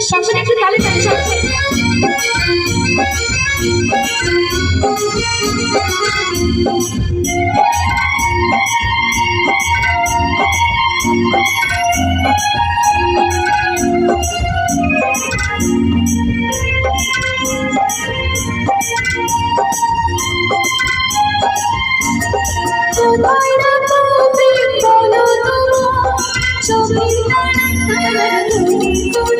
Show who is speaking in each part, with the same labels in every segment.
Speaker 1: আমাদের সংসারে একটু তালে তালে চলছে চোখের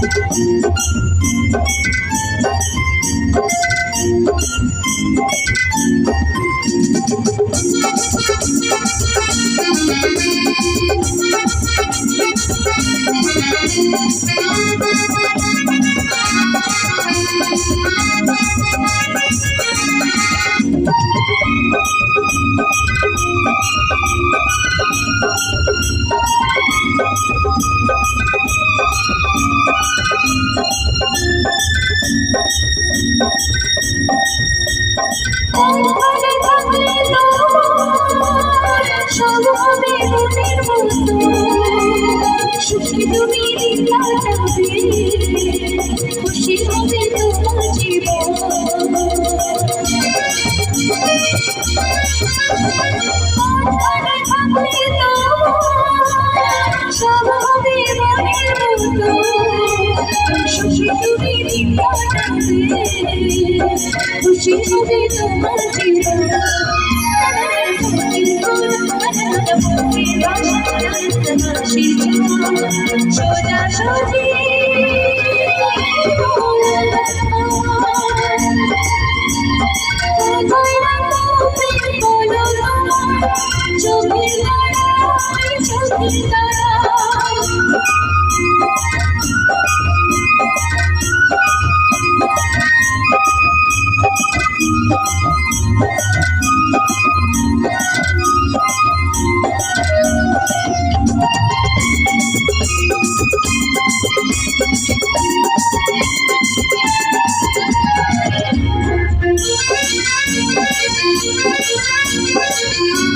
Speaker 1: Thank you. Oh, জীবনে তোমার জীবন সোজা সোজি চোখে চোখে তারা Thank you.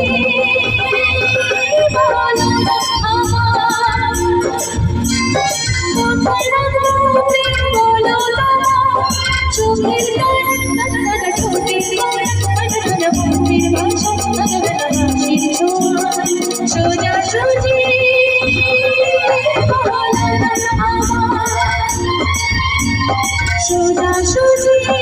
Speaker 1: সোজা সুজি